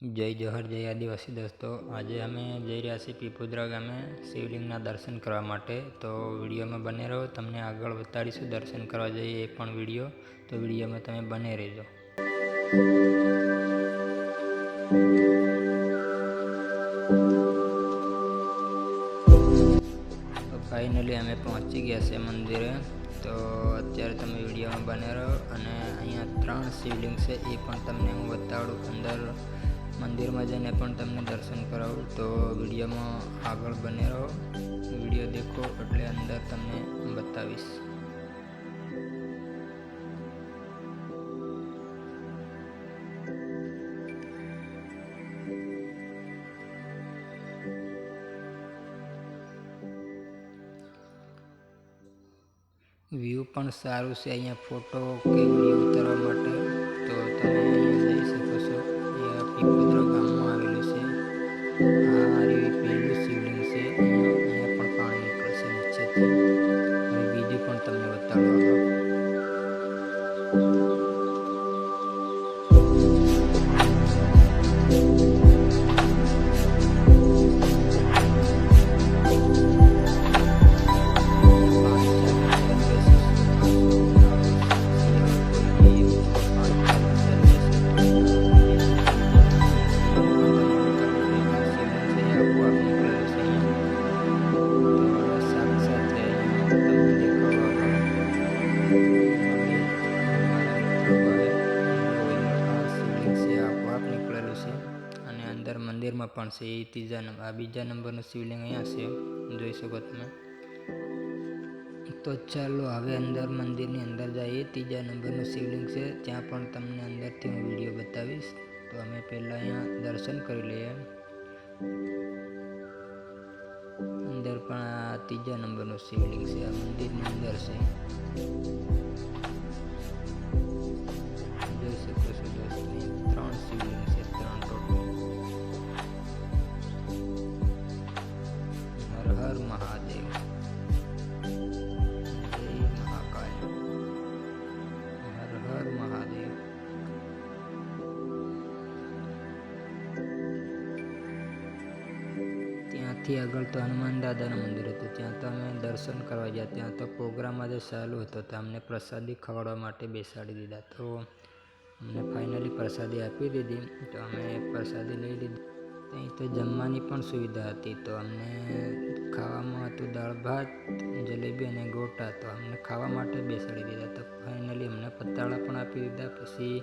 જય જોહર, જય આદિવાસી દોસ્તો. આજે અમે જઈ રહ્યા છીએ પીપોદરા ગામે શિવલિંગના દર્શન કરવા માટે. તો વિડીયોમાં બને રહો, તમને આગળ બતાડીશું દર્શન કરવા જઈએ એ પણ વીડિયો. તો વિડીયોમાં તમે બને રહેજો. તો ફાઇનલી અમે પહોંચી ગયા છે મંદિરે. તો અત્યારે તમે વિડીયોમાં બને રહો. અને અહીંયા ત્રણ શિવલિંગ છે, એ પણ તમને હું બતાડું. અંદર મંદિરમાં જઈને પણ તમને દર્શન કરાવું. તો વિડીયોમાં આગળ બને રહો. વીડિયો દેખો એટલે અંદર તમને બતાવીશ. વ્યૂ પણ સારું છે. અહીંયા ફોટો કે વીડિયો ઉતારવા માટે પણ તમને અંદર પણ છે. એ ત્રીજા નંબર, આ બીજા નંબરનું શિવલિંગ અહીંયા છે. જોઈ શકો તમે તો ચાલો હવે અંદર મંદિરની અંદર જઈએ. ત્રીજા નંબરનું શિવલિંગ છે. ત્યાં પણ તમને અંદરથી હું વીડિયો બતાવીશ. તો અમે પહેલાં અહીંયા દર્શન કરી લઈએ. અંદર પણ આ ત્રીજા નંબરનું શિવલિંગ છે. આ મંદિરની અંદર છે. ત્યાંથી આગળ તો હનુમાન દાદાનું મંદિર હતું. ત્યાં તો અમે દર્શન કરવા ગયા. ત્યાં તો પ્રોગ્રામ આજે ચાલુ હતો તો અમને પ્રસાદી ખવડાવવા માટે બેસાડી દીધા. તો અમને ફાઇનલી પ્રસાદી આપી દીધી. તો અમે પ્રસાદી લઈ લીધી. ત્યાં તો જમવાની પણ સુવિધા હતી. તો અમને ખાવામાં હતું દાળ ભાત, જલેબી અને ગોટા. તો અમને ખાવા માટે બેસાડી દીધા. તો ફાઇનલી અમને પતાળા પણ આપી દીધા. પછી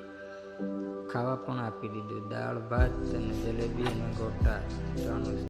ખાવા પણ આપી દીધું. દાળ, ભાત અને જલેબી અને ગોટા. ત્રણ